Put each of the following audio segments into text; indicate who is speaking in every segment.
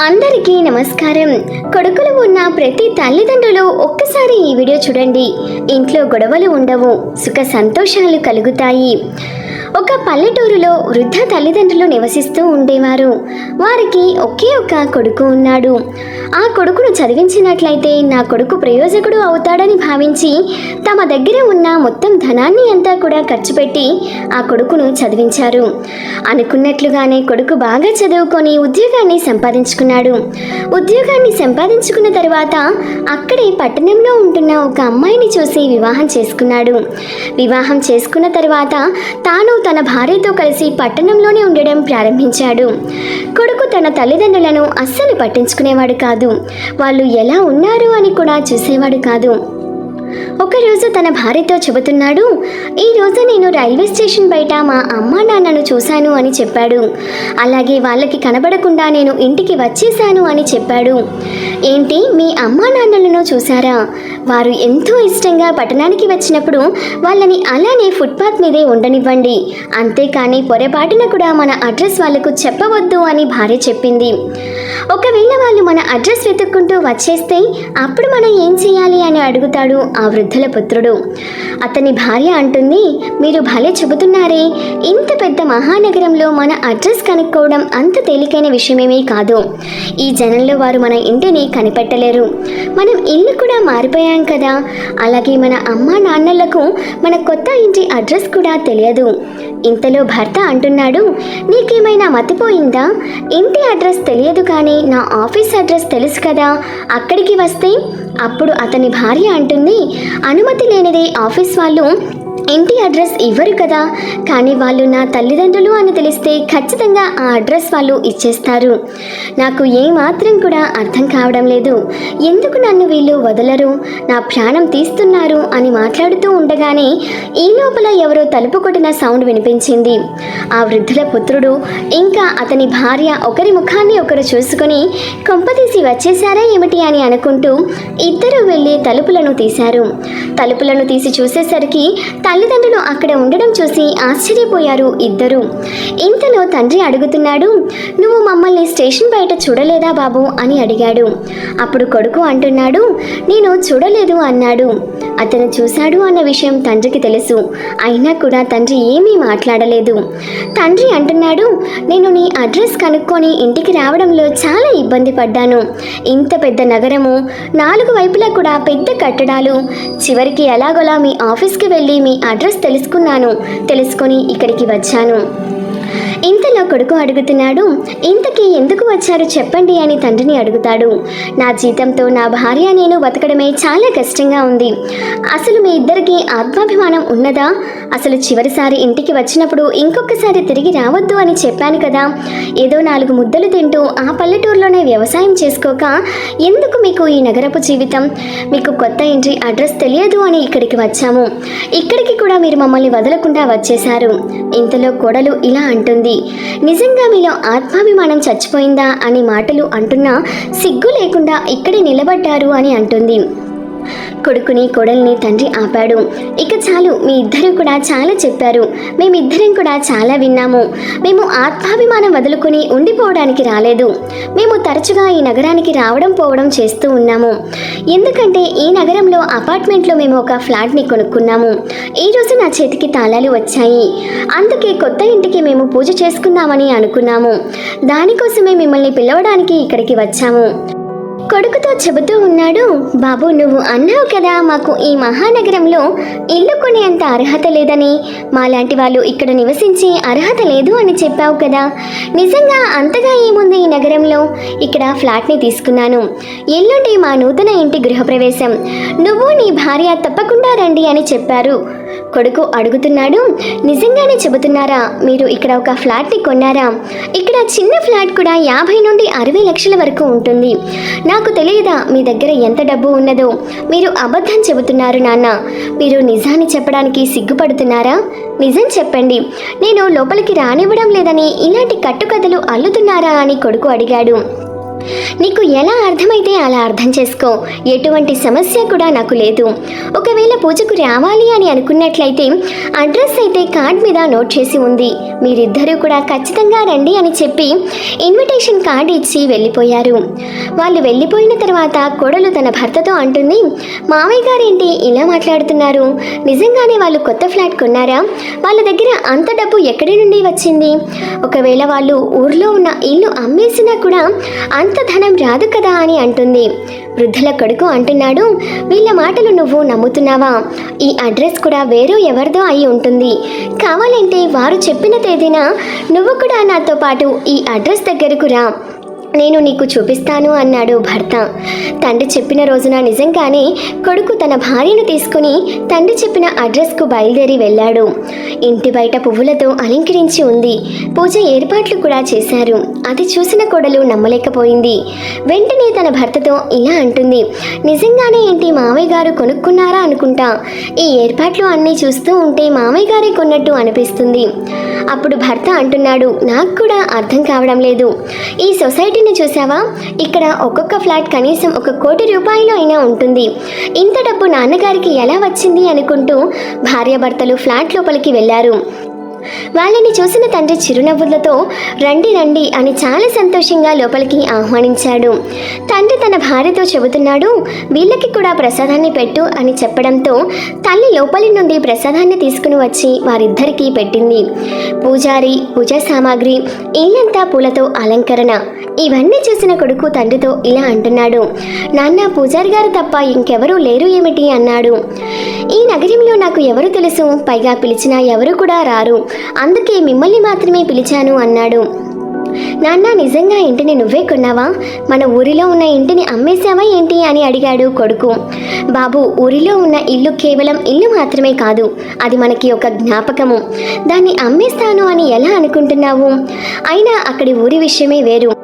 Speaker 1: అందరికీ నమస్కారం. కొడుకులు ఉన్న ప్రతి తల్లిదండ్రులు ఒక్కసారి ఈ వీడియో చూడండి. ఇంట్లో గొడవలు ఉండవు. సుఖ సంతోషాలు కలుగుతాయి. ఒక పల్లెటూరులో వృద్ధ తల్లిదండ్రులు నివసిస్తూ ఉండేవారు. వారికి ఒకే ఒక కొడుకు ఉన్నాడు. ఆ కొడుకును చదివించినట్లయితే నా కొడుకు ప్రయోజకుడు అవుతాడని భావించి తమ దగ్గర ఉన్న మొత్తం ధనాన్ని అంతా కూడా ఖర్చు పెట్టి ఆ కొడుకును చదివించారు. అనుకున్నట్లుగానే కొడుకు బాగా చదువుకొని ఉద్యోగాన్ని సంపాదించుకున్నాడు. ఉద్యోగాన్ని సంపాదించుకున్న తర్వాత అక్కడే పట్టణంలో ఉంటున్న ఒక అమ్మాయిని చూసి వివాహం చేసుకున్నాడు. వివాహం చేసుకున్న తర్వాత తాను తన భార్యతో కలిసి పట్టణంలోనే ఉండడం ప్రారంభించాడు. కొడుకు తన తల్లిదండ్రులను అస్సలు పట్టించుకునేవాడు కాదు. వాళ్ళు ఎలా ఉన్నారు అని కూడా చూసేవాడు కాదు. ఒకరోజు తన భార్యతో చెబుతున్నాడు ఈరోజు నేను రైల్వే స్టేషన్ బయట మా అమ్మా నాన్నను చూశాను అని చెప్పాడు. అలాగే వాళ్ళకి కనబడకుండా నేను ఇంటికి వచ్చేశాను అని చెప్పాడు. ఏంటి మీ అమ్మా నాన్నలను చూశారా? వారు ఎంతో ఇష్టంగా పట్టణానికి వచ్చినప్పుడు వాళ్ళని అలానే ఫుట్పాత్ మీదే ఉండనివ్వండి. అంతేకాని పొరపాటున కూడా మన అడ్రస్ వాళ్ళకు చెప్పవద్దు అని భార్య చెప్పింది. ఒకవేళ వాళ్ళు మన అడ్రస్ వెతుక్కుంటూ వచ్చేస్తే అప్పుడు మనం ఏం చేయాలి అని అడుగుతాడు ఆ వృద్ధుల పుత్రుడు. అతని భార్య అంటుంది మీరు భలే చెబుతున్నారే. ఇంత పెద్ద మహానగరంలో మన అడ్రస్ కనుక్కోవడం అంత తేలికైన విషయమేమీ కాదు. ఈ జనంలో వారు మన ఇంటిని కనిపెట్టలేరు. మనం ఇల్లు కూడా మారిపోయాం కదా. అలాగే మన అమ్మా నాన్నలకు మన కొత్త ఇంటి అడ్రస్ కూడా తెలియదు. ఇంతలో భర్త అంటున్నాడు నీకేమైనా మతిపోయిందా? ఇంటి అడ్రస్ తెలియదు కానీ నా ఆఫీస్ అడ్రస్ తెలుసు కదా అక్కడికి వస్తే అప్పుడు అతని భార్య అంటుంది అనుమతి లేనిదే ఆఫీస్ వాళ్ళు ఇంటి అడ్రస్ ఇవ్వరు కదా. కానీ వాళ్ళు నా తల్లిదండ్రులు అని తెలిస్తే ఖచ్చితంగా ఆ అడ్రస్ వాళ్ళు ఇచ్చేస్తారు. నాకు ఏమాత్రం కూడా అర్థం కావడం లేదు. ఎందుకు నన్ను వీళ్ళు వదలరు? నా ప్రాణం తీస్తున్నారు అని మాట్లాడుతూ ఉండగానే ఈ లోపల ఎవరో తలుపు కొట్టిన సౌండ్ వినిపించింది. ఆ వృద్ధుల పుత్రుడు ఇంకా అతని భార్య ఒకరి ముఖాన్ని ఒకరు చూసుకుని కొంపతీసి వచ్చేసారా ఏమిటి అని అనుకుంటూ ఇద్దరు వెళ్ళి తలుపులను తీశారు. తలుపులను తీసి చూసేసరికి తల్లిదండ్రులు అక్కడ ఉండడం చూసి ఆశ్చర్యపోయారు ఇద్దరు. ఇంతలో తండ్రి అడుగుతున్నాడు నువ్వు మమ్మల్ని స్టేషన్ బయట చూడలేదా బాబు? అని అడిగాడు. అప్పుడు కొడుకు అంటున్నాడు నేను చూడలేదు అన్నాడు. అతను చూశాడు అన్న విషయం తండ్రికి తెలుసు. అయినా కూడా తండ్రి ఏమీ మాట్లాడలేదు. తండ్రి అంటున్నాడు నేను నీ అడ్రస్ కనుక్కొని ఇంటికి రావడంలో చాలా ఇబ్బంది పడ్డాను. ఇంత పెద్ద నగరము నాలుగు వైపులా కూడా పెద్ద కట్టడాలు. చివరికి ఎలాగోలా మీ ఆఫీస్కి వెళ్ళి మీ అడ్రస్ తెలుసుకున్నాను. తెలుసుకొని ఇక్కడికి వచ్చాను. ఇంతలో కొడుకు అడుగుతున్నాడు ఇంతకీ ఎందుకు వచ్చారు చెప్పండి అని తండ్రిని అడుగుతాడు. నా జీతంతో నా భార్య నేను బతకడమే చాలా కష్టంగా ఉంది. అసలు మీ ఇద్దరికి ఆత్మాభిమానం ఉన్నదా? అసలు చివరిసారి ఇంటికి వచ్చినప్పుడు ఇంకొకసారి తిరిగి రావద్దు అని చెప్పాను కదా. ఏదో నాలుగు ముద్దలు తింటూ ఆ పల్లెటూరులోనే వ్యవసాయం చేసుకోక ఎందుకు మీకు ఈ నగరపు జీవితం? మీకు కొత్త ఇంటి అడ్రస్ తెలియదు అని ఇక్కడికి వచ్చాము. ఇక్కడికి కూడా మీరు మమ్మల్ని వదలకుండా వచ్చేశారు. ఇంతలో కోడలు ఇలా అంటుంది. నిజంగా మీలో ఆత్మాభిమానం చచ్చిపోయిందా అని మాటలు అంటున్నా సిగ్గు లేకుండా ఇక్కడే నిలబడ్డారు అని అంటుంది. కొడుకుని కొడల్ని తండ్రి ఆపాడు. ఇక చాలు మీ ఇద్దరు కూడా చాలా చెప్పారు. మేమిద్దరం కూడా చాలా విన్నాము. మేము ఆత్మాభిమానం వదులుకుని ఉండిపోవడానికి రాలేదు. మేము తరచుగా ఈ నగరానికి రావడం పోవడం చేస్తూ ఉన్నాము. ఎందుకంటే ఈ నగరంలో అపార్ట్మెంట్లో మేము ఒక ఫ్లాట్ని కొనుక్కున్నాము. ఈ రోజు నా చేతికి తాళాలు వచ్చాయి. అందుకే కొత్త ఇంటికి మేము పూజ చేసుకుందామని అనుకున్నాము. దానికోసమే మిమ్మల్ని పిలవడానికి ఇక్కడికి వచ్చాము. కొడుకుతో చెబుతూ ఉన్నాడు బాబు నువ్వు అన్నావు కదా మాకు ఈ మహానగరంలో ఇల్లు కొనేంత అర్హత లేదని. మాలాంటి వాళ్ళు ఇక్కడ నివసించే అర్హత లేదు అని చెప్పావు కదా. నిజంగా అంతగా ఏముంది ఈ నగరంలో? ఇక్కడ ఫ్లాట్ని తీసుకున్నాను. ఎల్లుండి మా నూతన ఇంటి గృహప్రవేశం. నువ్వు నీ భార్య తప్పకుండా రండి అని చెప్పారు. కొడుకు అడుగుతున్నాడు. నిజంగానే చెబుతున్నారా మీరు ఇక్కడ ఒక ఫ్లాట్ని కొన్నారా? ఇక్కడ చిన్న ఫ్లాట్ కూడా యాభై నుండి అరవై లక్షల వరకు ఉంటుంది. నాకు తెలియదా మీ దగ్గర ఎంత డబ్బు ఉన్నదో? మీరు అబద్ధం చెబుతున్నారు నాన్న. మీరు నిజాన్ని చెప్పడానికి సిగ్గుపడుతున్నారా? నిజం చెప్పండి. నేను లోపలికి రానివ్వడం లేదని ఇలాంటి కట్టుకథలు అల్లుతున్నారా అని కొడుకు అడిగాడు. నీకు ఎలా అర్థమైతే అలా అర్థం చేసుకో. ఎటువంటి సమస్య కూడా నాకు లేదు. ఒకవేళ పూజకు రావాలి అని అనుకున్నట్లయితే అడ్రస్ అయితే కార్డ్ మీద నోట్ చేసి ఉంది. మీరిద్దరూ కూడా ఖచ్చితంగా రండి అని చెప్పి ఇన్విటేషన్ కార్డ్ ఇచ్చి వెళ్ళిపోయారు. వాళ్ళు వెళ్ళిపోయిన తర్వాత కోడలు తన భర్తతో అంటుంది మామయ్య గారేంటి ఇలా మాట్లాడుతున్నారు? నిజంగానే వాళ్ళు కొత్త ఫ్లాట్ కొన్నారా? వాళ్ళ దగ్గర అంత డబ్బు ఎక్కడి నుండి వచ్చింది? ఒకవేళ వాళ్ళు ఊర్లో ఉన్న ఇల్లు అమ్మేసినా కూడా అంత ధనం రాదు కదా అని అంటుంది. వృద్ధుల కొడుకు అంటున్నాడు వీళ్ళ మాటలు నువ్వు నమ్ముతున్నావా? ఈ అడ్రస్ కూడా వేరే ఎవరిదో అయి ఉంటుంది. కావాలంటే వారు చెప్పిన తేదీన నువ్వు కూడా నాతో పాటు ఈ అడ్రస్ దగ్గరకు రా. నేను నీకు చూపిస్తాను అన్నాడు భర్త. తండ్రి చెప్పిన రోజున నిజంగానే కొడుకు తన భార్యను తీసుకుని తండ్రి చెప్పిన అడ్రస్కు బయలుదేరి వెళ్ళాడు. ఇంటి బయట పువ్వులతో అలంకరించి ఉంది. పూజ ఏర్పాట్లు కూడా చేశారు. అది చూసిన కోడలు నమ్మలేకపోయింది. వెంటనే తన భర్తతో ఇలా అంటుంది. నిజంగానే ఏంటి మామయ్య గారు కొనుక్కున్నారా అనుకుంటా. ఈ ఏర్పాట్లు అన్నీ చూస్తూ ఉంటే మామయ్య గారే కొన్నట్టు అనిపిస్తుంది అప్పుడు భర్త అంటున్నాడు. నాకు కూడా అర్థం కావడం లేదు. ఈ సొసైటీని చూసావా ఇక్కడ ఒక్కొక్క ఫ్లాట్ కనీసం ఒక కోటి రూపాయలు అయినా ఉంటుంది. ఇంత డబ్బు నాన్నగారికి ఎలా వచ్చింది అనుకుంటూ భార్యాభర్తలు ఫ్లాట్ లోపలికి వెళ్ళారు వాళ్ళని చూసిన తండ్రి చిరునవ్వులతో రండి రండి అని చాలా సంతోషంగా లోపలికి ఆహ్వానించాడు. తండ్రి తన భార్యతో చెబుతున్నాడు వీళ్ళకి కూడా ప్రసాదాన్ని పెట్టు అని చెప్పడంతో తల్లి లోపలి నుండి ప్రసాదాన్ని తీసుకుని వచ్చి వారిద్దరికీ పెట్టింది. పూజారి పూజా సామాగ్రి ఇల్లంతా పూలతో అలంకరణ. ఇవన్నీ చూసిన కొడుకు తండ్రితో ఇలా అంటున్నాడు నాన్న పూజారి గారు తప్ప ఇంకెవరూ లేరు ఏమిటి? అన్నాడు. ఈ నగరంలో నాకు ఎవరు తెలుసు? పైగా పిలిచినా ఎవరు కూడా రారు. అందుకే మిమ్మల్ని మాత్రమే పిలిచాను అన్నాడు. నాన్న నిజంగా ఇంటిని నువ్వే కొన్నావా? మన ఊరిలో ఉన్న ఇంటిని అమ్మేశావా ఏంటి అని అడిగాడు కొడుకు. బాబు ఊరిలో ఉన్న ఇల్లు కేవలం ఇల్లు మాత్రమే కాదు అది మనకి ఒక జ్ఞాపకము. దాన్ని అమ్మేస్తాను అని ఎలా అనుకుంటున్నావు? అయినా అక్కడి ఊరి విషయమే వేరు.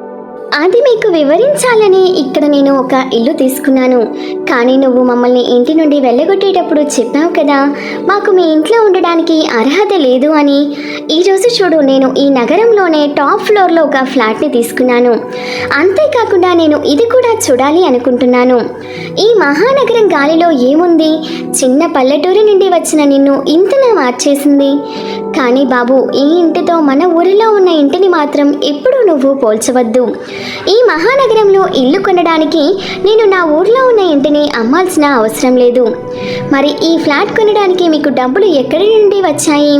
Speaker 1: అది మీకు వివరించాలని ఇక్కడ నేను ఒక ఇల్లు తీసుకున్నాను. కానీ నువ్వు మమ్మల్ని ఇంటి నుండి వెళ్ళగొట్టేటప్పుడు చెప్పావు కదా మాకు మీ ఇంట్లో ఉండడానికి అర్హత లేదు అని. ఈరోజు చూడు నేను ఈ నగరంలోనే టాప్ ఫ్లోర్లో ఒక ఫ్లాట్ని తీసుకున్నాను. అంతేకాకుండా నేను ఇది కూడా చూడాలి అనుకుంటున్నాను. ఈ మహానగరం గాలిలో ఏముంది? చిన్న పల్లెటూరు నుండి వచ్చిన నిన్ను ఇంతలా మార్చేసింది. కానీ బాబు ఈ ఇంటితో మన ఊరిలో ఉన్న ఇంటిని మాత్రం ఎప్పుడూ నువ్వు పోల్చవద్దు. ఈ మహానగరంలో ఇల్లు కొనడానికి నేను నా ఊర్లో ఉన్న ఇంటిని అమ్మాల్సిన అవసరం లేదు. మరి ఈ ఫ్లాట్ కొనడానికి మీకు డబ్బులు ఎక్కడి నుండి వచ్చాయి?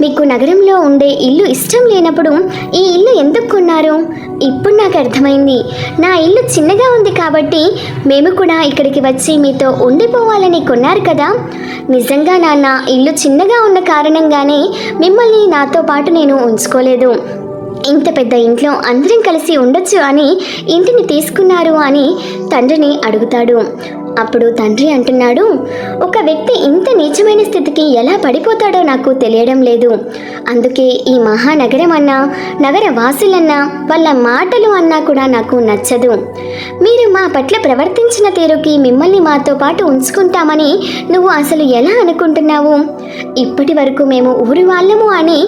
Speaker 1: మీకు నగరంలో ఉండే ఇల్లు ఇష్టం లేనప్పుడు ఈ ఇల్లు ఎందుకు కొన్నారు? ఇప్పుడు నాకు అర్థమైంది. నా ఇల్లు చిన్నగా ఉంది కాబట్టి మేము కూడా ఇక్కడికి వచ్చి మీతో ఉండిపోవాలని కొన్నారు కదా. నిజంగా నాన్న ఇల్లు చిన్నగా ఉన్న కారణంగానే మిమ్మల్ని నాతో పాటు నేను ఉంచుకోలేదు. ఇంత పెద్ద ఇంట్లో అందరం కలిసి ఉండొచ్చు అని ఇంటిని తీసుకున్నారు అని తండ్రిని అడుగుతాడు. అప్పుడు తండ్రి అంటున్నాడు ఒక వ్యక్తి ఇంత నీచమైన స్థితికి ఎలా పడిపోతాడో నాకు తెలియడం లేదు. అందుకే ఈ మహానగరం అన్నా నగర వాసులన్నా వాళ్ళ మాటలు అన్నా కూడా నాకు నచ్చదు. మీరు మా పట్ల ప్రవర్తించిన తీరుకి మిమ్మల్ని మాతో పాటు ఉంచుకుంటామని నువ్వు అసలు ఎలా అనుకుంటున్నావు? ఇప్పటి వరకు మేము ఊరి వాళ్ళము అని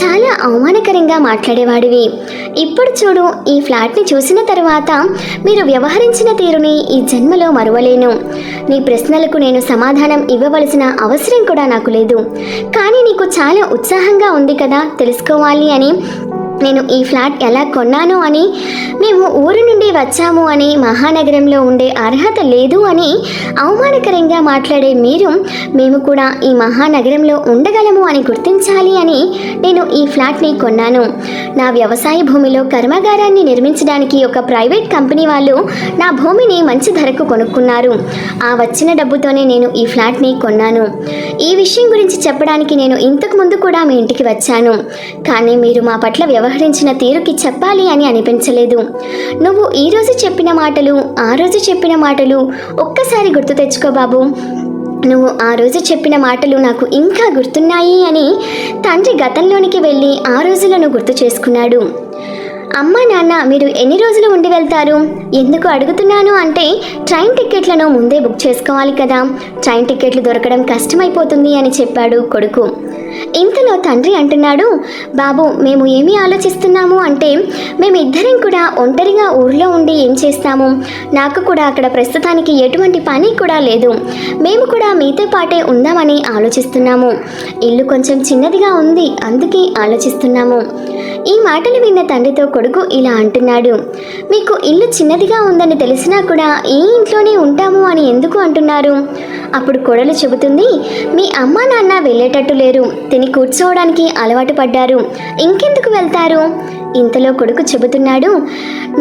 Speaker 1: చాలా అవమానకరంగా మాట్లాడేవాడివి. ఇప్పుడు చూడు ఈ ఫ్లాట్ని చూసిన తర్వాత మీరు వ్యవహరించిన తీరుని ఈ జన్మలో మరువలేను. నీ ప్రశ్నలకు నేను సమాధానం ఇవ్వవలసిన అవసరం కూడా నాకు లేదు. కానీ నీకు చాలా ఉత్సాహంగా ఉంది కదా తెలుసుకోవాలి అని నేను ఈ ఫ్లాట్ ఎలా కొన్నాను అని మేము ఊరు నుండి వచ్చాము అని మహానగరంలో ఉండే అర్హత లేదు అని అవమానకరంగా మాట్లాడే మీరు మేము కూడా ఈ మహానగరంలో ఉండగలము అని గుర్తించాలి అని నేను ఈ ఫ్లాట్ని కొన్నాను. నా వ్యవసాయ భూమిలో కర్మాగారాన్ని నిర్మించడానికి ఒక ప్రైవేట్ కంపెనీ వాళ్ళు నా భూమిని మంచి ధరకు కొనుక్కున్నారు. ఆ వచ్చిన డబ్బుతోనే నేను ఈ ఫ్లాట్ని కొన్నాను. ఈ విషయం గురించి చెప్పడానికి నేను ఇంతకు ముందు కూడా మీ ఇంటికి వచ్చాను. కానీ మీరు మా పట్ల వ్యవ వ్యవహరించిన తీరుకి చెప్పాలి అని అనిపించలేదు. నువ్వు ఈరోజు చెప్పిన మాటలు ఆ రోజు చెప్పిన మాటలు ఒక్కసారి గుర్తు తెచ్చుకో బాబు. నువ్వు ఆ రోజు చెప్పిన మాటలు నాకు ఇంకా గుర్తున్నాయి అని తండ్రి గతంలోనికి వెళ్ళి ఆ రోజులను గుర్తు చేసుకున్నాడు. అమ్మా నాన్న మీరు ఎన్ని రోజులు ఉండి వెళ్తారు ఎందుకు అడుగుతున్నాను అంటే ట్రైన్ టికెట్లను ముందే బుక్ చేసుకోవాలి కదా. ట్రైన్ టికెట్లు దొరకడం కష్టమైపోతుంది అని చెప్పాడు కొడుకు. ఇంతలో తండ్రి అంటున్నాడు బాబు మేము ఏమి ఆలోచిస్తున్నాము అంటే మేమిద్దరం కూడా ఒంటరిగా ఊర్లో ఉండి ఏం చేస్తాము? నాకు కూడా అక్కడ ప్రస్తుతానికి ఎటువంటి పని కూడా లేదు. మేము కూడా మీతో పాటే ఉందామని ఆలోచిస్తున్నాము. ఇల్లు కొంచెం చిన్నదిగా ఉంది అందుకే ఆలోచిస్తున్నాము. ఈ మాటలు విన్న తండ్రితో కొడుకు ఇలా అంటున్నాడు. మీకు ఇల్లు చిన్నదిగా ఉందని తెలిసినా కూడా ఈ ఇంట్లోనే ఉంటాము అని ఎందుకు అంటున్నారు? అప్పుడు కొడలు చెబుతుంది మీ అమ్మా నాన్న వెళ్ళేటట్టు లేరు. తిని కూర్చోవడానికి అలవాటు పడ్డారు. ఇంకెందుకు వెళ్తారు? ఇంతలో కొడుకు చెబుతున్నాడు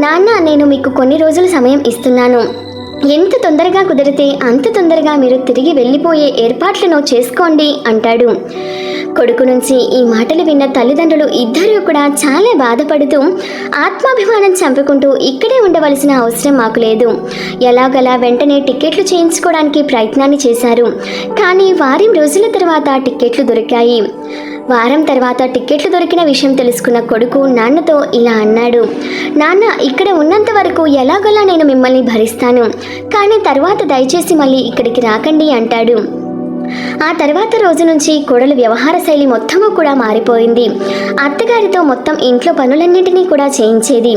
Speaker 1: నాన్న నేను మీకు కొన్ని రోజులు సమయం ఇస్తున్నాను. ఎంత తొందరగా కుదిరితే అంత తొందరగా మీరు తిరిగి వెళ్ళిపోయే ఏర్పాట్లను చేసుకోండి అంటాడు. కొడుకు నుంచి ఈ మాటలు విన్న తల్లిదండ్రులు ఇద్దరూ కూడా చాలా బాధపడుతూ ఆత్మాభిమానం చంపుకుంటూ ఇక్కడే ఉండవలసిన అవసరం మాకు లేదు. ఎలాగలా వెంటనే టికెట్లు చేయించుకోవడానికి ప్రయత్నాన్ని చేశారు. కానీ వారం రోజుల తర్వాత టికెట్లు దొరికాయి. వారం తర్వాత టికెట్లు దొరికిన విషయం తెలుసుకున్న కొడుకు నాన్నతో ఇలా అన్నాడు. నాన్న ఇక్కడ ఉన్నంత వరకు ఎలాగోలా నేను మిమ్మల్ని భరిస్తాను. కానీ తర్వాత దయచేసి మళ్ళీ ఇక్కడికి రాకండి అంటాడు. ఆ తర్వాత రోజు నుంచి కోడలు వ్యవహార శైలి మొత్తము కూడా మారిపోయింది. అత్తగారితో మొత్తం ఇంట్లో పనులన్నింటినీ కూడా చేయించేది.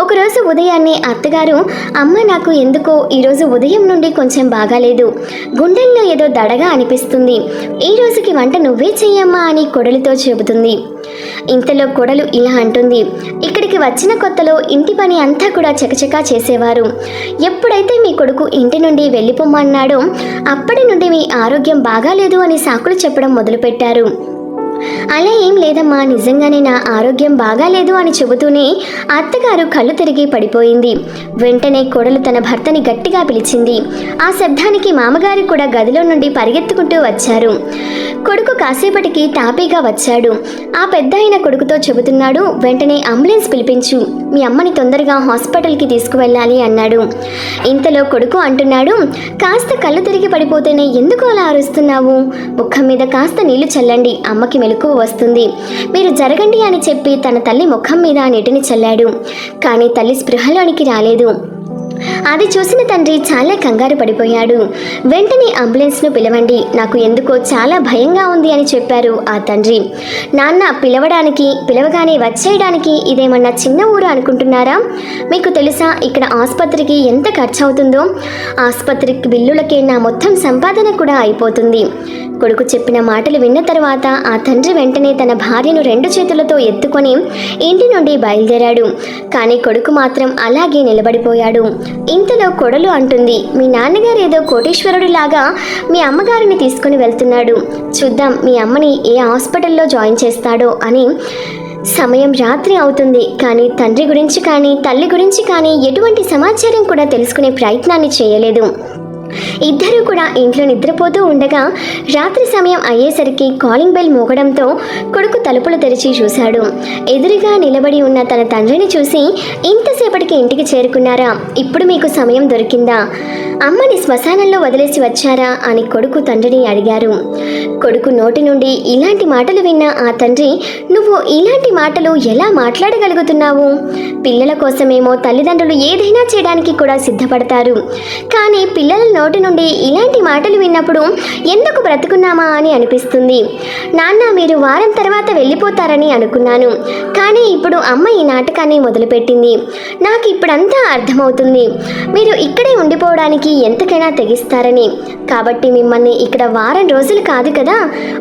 Speaker 1: ఒకరోజు ఉదయాన్నే అత్తగారు అమ్మ నాకు ఎందుకో ఈరోజు ఉదయం నుండి కొంచెం బాగాలేదు. గుండెల్లో ఏదో దడగా అనిపిస్తుంది. ఈ రోజుకి వంట నువ్వే చెయ్యమ్మా అని కొడలితో చెబుతుంది. ఇంతలో కొడలు ఇలా అంటుంది ఇక్కడికి వచ్చిన కొత్తలో ఇంటి పని అంతా కూడా చకచకా చేసేవారు. ఎప్పుడైతే మీ కొడుకు ఇంటి నుండి వెళ్ళిపోమన్నాడో అప్పటి నుండి మీ ఆరోగ్యం బాగాలేదు అని సాకులు చెప్పడం మొదలుపెట్టారు. అలా ఏం లేదమ్మా నిజంగానే నా ఆరోగ్యం బాగాలేదు అని చెబుతూనే అత్తగారు కళ్ళు తిరిగి పడిపోయింది. వెంటనే కోడలు తన భర్తని గట్టిగా పిలిచింది. ఆ శబ్దానికి మామగారు కూడా గదిలో నుండి పరిగెత్తుకుంటూ వచ్చారు. కొడుకు కాసేపటికి తాపీగా వచ్చాడు. ఆ పెద్ద అయిన కొడుకుతో చెబుతున్నాడు వెంటనే అంబులెన్స్ పిలిపించు. మీ అమ్మని తొందరగా హాస్పిటల్కి తీసుకువెళ్ళాలి అన్నాడు. ఇంతలో కొడుకు అంటున్నాడు కాస్త కళ్ళు తిరిగి పడిపోతేనే ఎందుకు అలా అరుస్తున్నావు? ముఖం మీద కాస్త నీళ్ళు చల్లండి. అమ్మకి మెలకువ వస్తుంది. మీరు జరగండి అని చెప్పి తన తల్లి ముఖం మీద నీటిని చల్లాడు. కానీ తల్లి స్పృహలోనికి రాలేదు. అది చూసిన తండ్రి చాలా కంగారు పడిపోయాడు. వెంటనే అంబులెన్స్ను పిలవండి నాకు ఎందుకో చాలా భయంగా ఉంది అని చెప్పారు ఆ తండ్రి. నాన్న పిలవడానికి పిలవగానే వచ్చేయడానికి ఇదేమన్నా చిన్న ఊరు అనుకుంటున్నారా? మీకు తెలుసా ఇక్కడ ఆసుపత్రికి ఎంత ఖర్చు అవుతుందో ఆసుపత్రికి బిల్లులకే నా మొత్తం సంపాదన కూడా అయిపోతుంది. కొడుకు చెప్పిన మాటలు విన్న తర్వాత ఆ తండ్రి వెంటనే తన భార్యను రెండు చేతులతో ఎత్తుకొని ఇంటి నుండి బయలుదేరాడు. కానీ కొడుకు మాత్రం అలాగే నిలబడిపోయాడు. ఇంతలో కొడలు అంటుంది మీ నాన్నగారు ఏదో కోటీశ్వరుడిలాగా మీ అమ్మగారిని తీసుకుని వెళ్తున్నాడు. చూద్దాం మీ అమ్మని ఏ హాస్పిటల్లో జాయిన్ చేస్తాడో అని సమయం రాత్రి అవుతుంది. కానీ తండ్రి గురించి కానీ తల్లి గురించి కానీ ఎటువంటి సమాచారం కూడా తెలుసుకునే ప్రయత్నాన్ని చేయలేదు. ఇద్దరూ కూడా ఇంట్లో నిద్రపోతూ ఉండగా రాత్రి సమయం అయ్యేసరికి కాలింగ్ బెల్ మోగడంతో కొడుకు తలుపులు తెరిచి చూశాడు. ఎదురుగా నిలబడి ఉన్న తన తండ్రిని చూసి ఇంతసేపటికి ఇంటికి చేరుకున్నారా? ఇప్పుడు మీకు సమయం దొరికిందా? అమ్మని శ్మశానంలో వదిలేసి వచ్చారా? అని కొడుకు తండ్రిని అడిగారు. కొడుకు నోటి నుండి ఇలాంటి మాటలు విన్న ఆ తండ్రి నువ్వు ఇలాంటి మాటలు ఎలా మాట్లాడగలుగుతున్నావు? పిల్లల కోసమేమో తల్లిదండ్రులు ఏదైనా చేయడానికి కూడా సిద్ధపడతారు. కానీ పిల్లలను నోటి నుండి ఇలాంటి మాటలు విన్నప్పుడు ఎందుకు బ్రతుకున్నామా అని అనిపిస్తుంది. నాన్న మీరు వారం తర్వాత వెళ్ళిపోతారని అనుకున్నాను. కానీ ఇప్పుడు అమ్మ ఈ నాటకాన్ని మొదలుపెట్టింది. నాకు ఇప్పుడంతా అర్థమవుతుంది. మీరు ఇక్కడే ఉండిపోవడానికి ఎంతకైనా తెగిస్తారని. కాబట్టి మిమ్మల్ని ఇక్కడ వారం రోజులు కాదు కదా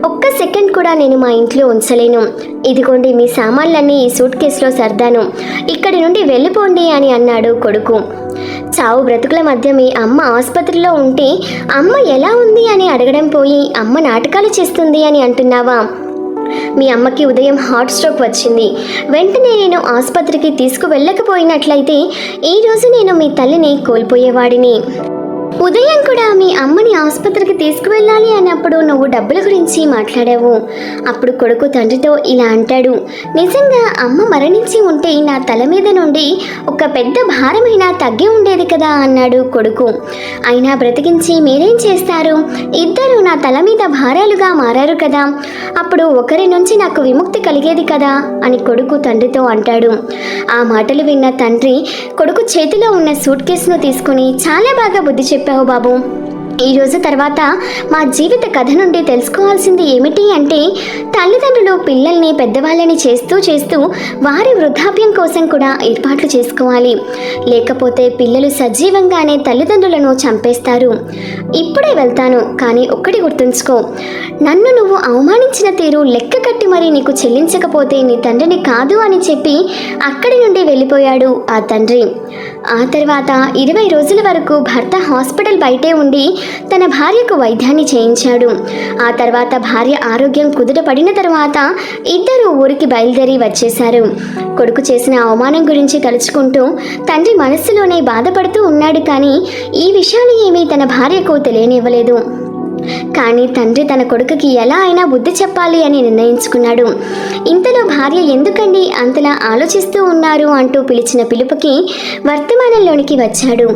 Speaker 1: ఒక్క సెకండ్ కూడా నేను మా ఇంట్లో ఉంచలేను. ఇదిగోండి మీ సామాన్లన్నీ ఈ సూట్ కేసులో సర్దాను. ఇక్కడి నుండి వెళ్ళిపోండి అని అన్నాడు కొడుకు. చావు బ్రతుకుల మధ్య మీ అమ్మ ఆసుపత్రిలో ఉంటే అమ్మ ఎలా ఉంది? అని అడగడం పోయి అమ్మ నాటకాలు చేస్తుంది అని అంటున్నావా? మీ అమ్మకి ఉదయం హార్ట్ స్ట్రోక్ వచ్చింది. వెంటనే నేను ఆసుపత్రికి తీసుకువెళ్ళకపోయినట్లయితే ఈరోజు నేను మీ తల్లిని కోల్పోయేవాడిని. ఉదయం కూడా మీ అమ్మని ఆసుపత్రికి తీసుకువెళ్ళాలి అన్నప్పుడు నువ్వు డబ్బుల గురించి మాట్లాడావు. అప్పుడు కొడుకు తండ్రితో ఇలా అంటాడు. నిజంగా అమ్మ మరణించి ఉంటే నా తల మీద నుండి ఒక పెద్ద భారమైనా తగ్గి ఉండేది కదా అన్నాడు కొడుకు. అయినా బ్రతికించి మీరేం చేస్తారు? ఇద్దరు నా తల మీద భారాలుగా మారారు కదా. అప్పుడు ఒకరి నుంచి నాకు విముక్తి కలిగేది కదా అని కొడుకు తండ్రితో అంటాడు. ఆ మాటలు విన్న తండ్రి కొడుకు చేతిలో ఉన్న సూట్ కేసును తీసుకుని చాలా బాగా బుద్ధి చెప్పాడు. బాబు ఈ రోజు తర్వాత మా జీవిత కథ నుండి తెలుసుకోవాల్సింది ఏమిటి అంటే తల్లిదండ్రులు పిల్లల్ని పెద్దవాళ్ళని చేస్తూ చేస్తూ వారి వృద్ధాప్యం కోసం కూడా ఏర్పాట్లు చేసుకోవాలి. లేకపోతే పిల్లలు సజీవంగానే తల్లిదండ్రులను చంపేస్తారు. ఇప్పుడే వెళ్తాను కానీ ఒక్కటి గుర్తుంచుకో. నన్ను నువ్వు అవమానించిన తీరు లెక్క కట్టి మరి నీకు చెల్లించకపోతే నీ తండ్రిని కాదు అని చెప్పి అక్కడి నుండి వెళ్ళిపోయాడు ఆ తండ్రి. ఆ తర్వాత ఇరవై రోజుల వరకు భర్త హాస్పిటల్ బయటే ఉండి తన భార్యకు వైద్యాన్ని చేయించాడు. ఆ తర్వాత భార్య ఆరోగ్యం కుదుటపడిన తర్వాత ఇద్దరు ఊరికి బయలుదేరి వచ్చేశారు. కొడుకు చేసిన అవమానం గురించి తలుచుకుంటూ తండ్రి మనస్సులోనే బాధపడుతూ ఉన్నాడు కానీ ఈ విషయాలు ఏమీ తన భార్యకు తెలియనివ్వలేదు. కానీ తండ్రి తన కొడుకుకి ఎలా అయినా బుద్ధి చెప్పాలి అని నిర్ణయించుకున్నాడు. ఇంతలో భార్య ఎందుకండి అంతలా ఆలోచిస్తూ ఉన్నారు అంటూ పిలిచిన పిలుపుకి వర్తమానంలోనికి వచ్చాడు.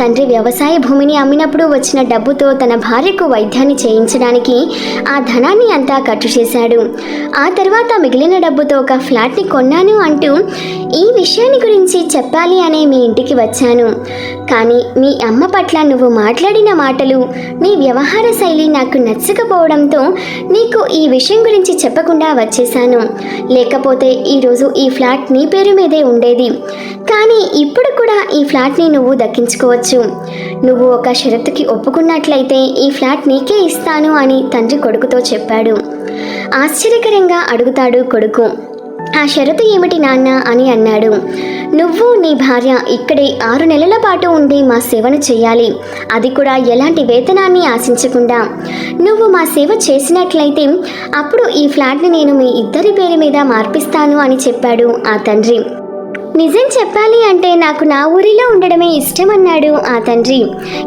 Speaker 1: తండ్రి వ్యవసాయ భూమిని అమ్మినప్పుడు వచ్చిన డబ్బుతో తన భార్యకు వైద్యాన్ని చేయించడానికి ఆ ధనాన్ని అంతా ఖర్చు చేశాడు. ఆ తర్వాత మిగిలిన డబ్బుతో ఒక ఫ్లాట్ని కొన్నాను అంటూ ఈ విషయాన్ని గురించి చెప్పాలి అనే మీ ఇంటికి వచ్చాను. కానీ మీ అమ్మ పట్ల నువ్వు మాట్లాడిన మాటలు నీ వ్యవహార శైలి నాకు నచ్చకపోవడంతో నీకు ఈ విషయం గురించి చెప్పకుండా వచ్చేసాను లేకపోతే ఈరోజు ఈ ఫ్లాట్ నీ పేరు మీదే ఉండేది. కానీ ఇప్పుడు కూడా ఈ ఫ్లాట్ని నువ్వు దక్కించుకోవచ్చు. నువ్వు ఒక షరతుకి ఒప్పుకున్నట్లయితే ఈ ఫ్లాట్ నీకే ఇస్తాను అని తండ్రి కొడుకుతో చెప్పాడు. ఆశ్చర్యకరంగా అడుగుతాడు కొడుకు. ఆ షరతు ఏమిటి నాన్న అని అన్నాడు. నువ్వు నీ భార్య ఇక్కడే ఆరు నెలల పాటు ఉండి మా సేవను చేయాలి. అది కూడా ఎలాంటి వేతనాన్ని ఆశించకుండా. నువ్వు మా సేవ చేసినట్లయితే అప్పుడు ఈ ఫ్లాట్ని నేను మీ ఇద్దరి పేరు మీద మార్పిస్తాను అని చెప్పాడు ఆ తండ్రి. నిజం చెప్పాలి అంటే నాకు నా ఊరిలో ఉండడమే ఇష్టం అన్నాడు ఆ తండ్రి.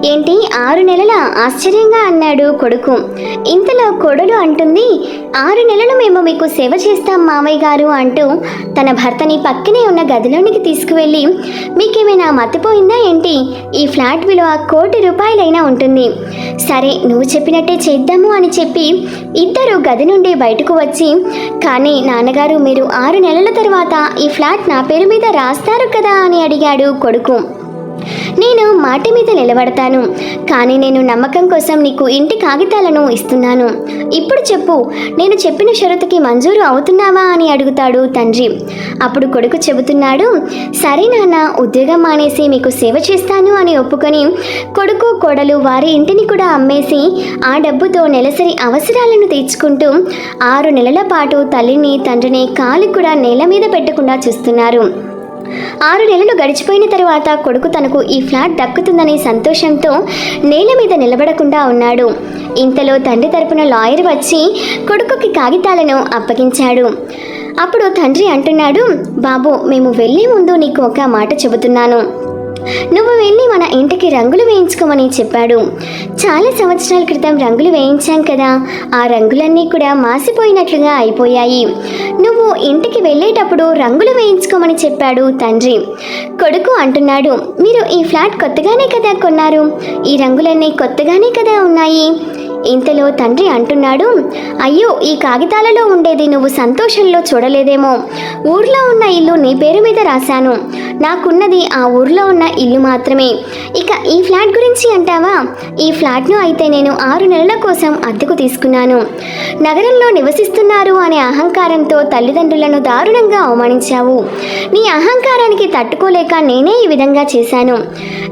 Speaker 1: ఏంటి? ఆరు నెలల? ఆశ్చర్యంగా అన్నాడు కొడుకు. ఇంతలో కొడులు అంటుంది ఆరు నెలలు మేము మీకు సేవ చేస్తాం మామయ్య గారు అంటూ తన భర్తని పక్కనే ఉన్న గదిలోనికి తీసుకువెళ్ళి మీకేమైనా మతిపోయిందా ఏంటి? ఈ ఫ్లాట్ విలువ కోటి రూపాయలైనా ఉంటుంది. సరే నువ్వు చెప్పినట్టే చేద్దాము అని చెప్పి ఇద్దరు గది నుండి బయటకు వచ్చి కానీ నాన్నగారు మీరు ఆరు నెలల తర్వాత ఈ ఫ్లాట్ నా పేరు మీద రాస్తారు కదా అని అడిగాడు కొడుకు. నేను మాట మీద నిలబడతాను కానీ నేను నమ్మకం కోసం నీకు ఇంటి కాగితాలను ఇస్తున్నాను. ఇప్పుడు చెప్పు నేను చెప్పిన షరతుకి మంజూరు అవుతున్నావా అని అడుగుతాడు తండ్రి. అప్పుడు కొడుకు చెబుతున్నాడు సరే నాన్న ఉద్యోగం మానేసి మీకు సేవ చేస్తాను అని ఒప్పుకొని కొడుకు కోడలు వారి ఇంటిని కూడా అమ్మేసి ఆ డబ్బుతో నెలసరి అవసరాలను తీర్చుకుంటూ ఆరు నెలల పాటు తల్లిని తండ్రిని కాలు కూడా నేల మీద పెట్టకుండా చూస్తున్నారు. ఆరు నెలలు గడిచిపోయిన తరువాత కొడుకు తనకు ఈ ఫ్లాట్ దక్కుతుందనే సంతోషంతో నేల మీద నిలబడకుండా ఉన్నాడు. ఇంతలో తండ్రి తరపున లాయర్ వచ్చి కొడుకుకి కాగితాలను అప్పగించాడు. అప్పుడు తండ్రి అంటున్నాడు బాబు మేము వెళ్ళే ముందు నీకు ఒక మాట చెబుతున్నాను. నువ్వు వెళ్ళి మన ఇంటికి రంగులు వేయించుకోమని చెప్పాడు. చాలా సంవత్సరాల క్రితం రంగులు వేయించాం కదా. ఆ రంగులన్నీ కూడా మాసిపోయినట్లుగా అయిపోయాయి. నువ్వు ఇంటికి వెళ్ళేటప్పుడు రంగులు వేయించుకోమని చెప్పాడు తండ్రి. కొడుకు అంటున్నాడు మీరు ఈ ఫ్లాట్ కొత్తగానే కదా కొన్నారు? ఈ రంగులన్నీ కొత్తగానే కదా ఉన్నాయి? ఇంతలో తండ్రి అంటున్నాడు అయ్యో ఈ కాగితాలలో ఉండేది నువ్వు సంతోషంలో చూడలేదేమో. ఊర్లో ఉన్న ఇల్లు నీ పేరు మీద రాశాను. నాకున్నది ఆ ఊర్లో ఉన్న ఇల్లు మాత్రమే. ఇక ఈ ఫ్లాట్ గురించి అంటావా? ఈ ఫ్లాట్ను అయితే నేను ఆరు నెలల కోసం అద్దెకు తీసుకున్నాను. నగరంలో నివసిస్తున్నారు అనే అహంకారంతో తల్లిదండ్రులను దారుణంగా అవమానించావు. నీ అహంకారానికి తట్టుకోలేక నేనే ఈ విధంగా చేశాను.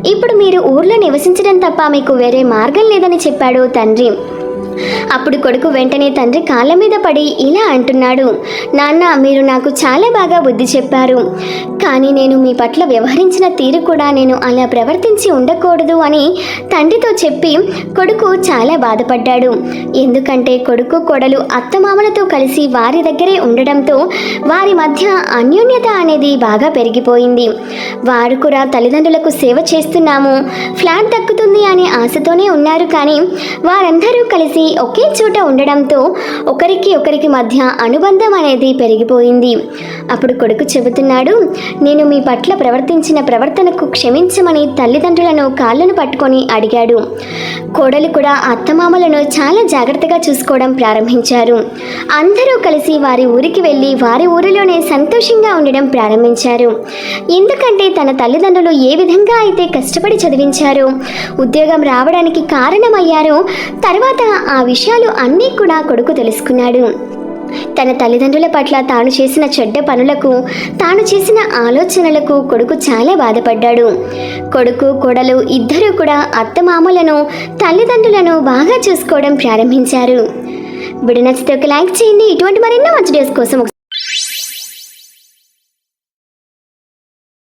Speaker 1: ఇప్పుడు మీరు ఊర్లో నివసించడం తప్ప మీకు వేరే మార్గం లేదని చెప్పాడు తండ్రి. children. అప్పుడు కొడుకు వెంటనే తండ్రి కాళ్ళ మీద పడి ఇలా అంటున్నాడు నాన్న మీరు నాకు చాలా బాగా బుద్ధి చెప్పారు. కానీ నేను మీ పట్ల వ్యవహరించిన తీరు కూడా నేను అలా ప్రవర్తించి ఉండకూడదు అని తండ్రితో చెప్పి కొడుకు చాలా బాధపడ్డాడు. ఎందుకంటే కొడుకు కొడలు అత్తమామలతో కలిసి వారి దగ్గరే ఉండడంతో వారి మధ్య అన్యోన్యత అనేది బాగా పెరిగిపోయింది. వారు కూడా తల్లిదండ్రులకు సేవ చేస్తున్నాము. ఫ్లాట్ దక్కుతుంది అనే ఆశతోనే ఉన్నారు కానీ వారందరూ కలిసి ఒకే చోట ఉండడంతో ఒకరికి ఒకరికి మధ్య అనుబంధం అనేది పెరిగిపోయింది. అప్పుడు కొడుకు చెబుతున్నాడు నేను మీ పట్ల ప్రవర్తించిన ప్రవర్తనకు క్షమించమని తల్లిదండ్రులను కాళ్ళను పట్టుకొని అడిగాడు. కోడలు కూడా అత్తమామలను చాలా జాగ్రత్తగా చూసుకోవడం ప్రారంభించారు. అందరూ కలిసి వారి ఊరికి వెళ్ళి వారి ఊరిలోనే సంతోషంగా ఉండడం ప్రారంభించారు. ఎందుకంటే తన తల్లిదండ్రులు ఏ విధంగా అయితే కష్టపడి చదివించారో ఉద్యోగం రావడానికి కారణమయ్యారో తర్వాత ఆ విషయాలు అన్నీ కూడా కొడుకు తెలుసుకున్నాడు. తన తల్లిదండ్రుల పట్ల తాను చేసిన చెడ్డ పనులకు తాను చేసిన ఆలోచనలకు కొడుకు చాలా బాధపడ్డాడు. కొడుకు కొడలు ఇద్దరూ కూడా అత్తమామలను తల్లిదండ్రులను బాగా చూసుకోవడం ప్రారంభించారు. వీడియో ఒక లైక్ చేయండి. ఇటువంటి మరెన్నో మంచి డేస్ కోసం